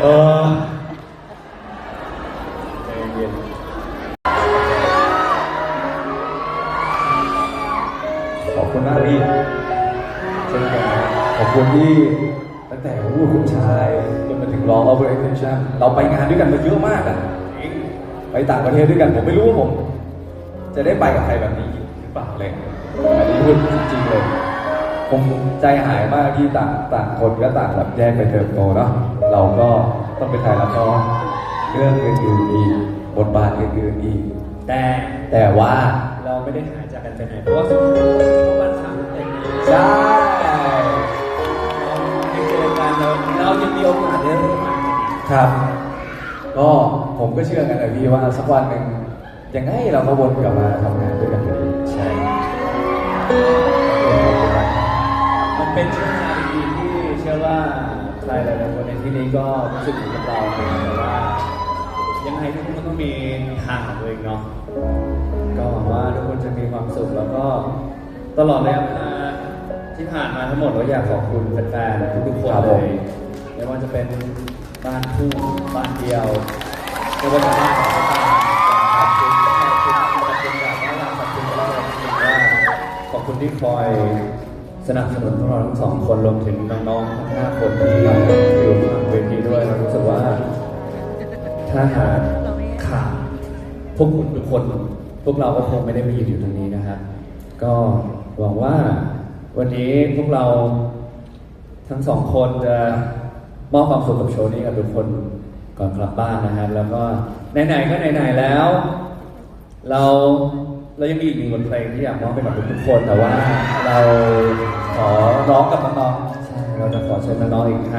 ขอบคุณมากพี่เช่นกันขอบคุณที่ตั้งแต่วูดคุณชายจนมาถึงร้อง Over Attention เราไปงานด้วยกันมาเยอะมากอะไปต่างประเทศด้วยกันผมไม่รู้ว่าผม จะได้ไปกับใครแบบนี้หรือเปล่าเลยอันนี้พูดจริงเลย ผมใจหายมากที่ต่างต่างคนก็ต่างแบบแยกไปเติบโตเนาะ เราก็ต้องไปถ่ายละครเรื่องอื่นๆอีกบทบาทอื่นๆอีก แต่แต่ว่าเราไม่ได้หายจากกันไปไหนเพราะว่าสุดท้ายเราวันสามเต็มนี้ใช่เราได้เจอกันเราเรายังมีโอกาสได้ร่วมงานกันอีกครับ ก็ผมก็เชื่อกันนะพี่ว่าสักวันหนึ่งยังไงเราก็วนกลับมาทำงานด้วยกันอยู่ดีใช่มันเป็นช่วงเวลาดีๆที่เชื่อว่า ใครหลายๆคนในที่นี้ก็รู้สึกเหมือนกับเราแต่ว่ายังไงทุกคนก็ต้องมีทางของตัวเองเนาะก็หวังว่าทุกคนจะมีความสุขแล้วก็ตลอดระยะเวลาที่ผ่านมาทั้งหมดก็อยากขอบคุณแฟนๆทุกๆคนเลยไม่ว่าจะเป็นบ้านคู่บ้านเดียวไม่ว่าจะบ้านของบ้านขอบคุณขอบคุณขอบคุณแบบว่าขอบคุณเราว่าขอบคุณที่คอยสนับสนุนพวกเราทั้งสองคนรวมถึงน้องๆทั้งห้าคนที่ ถ้าหากขาดพวกคุณทุกคน พวกเราก็คงไม่ได้มายืนอยู่ตรงนี้นะครับก็หวังว่าวันนี้พวกเราทั้งสองคนจะมอบความสุขกับโชว์นี้กับทุกคนก่อนกลับบ้านนะครับแล้วก็ไหนๆก็ไหนๆแล้ว เราเรายังมีอีกหนึ่งบทเพลงที่อยากมอบไปกับทุกๆคนแต่ว่าเราขอร้องกับน้องๆใช่เราจะขอเชิญน้องๆอีกครั้ง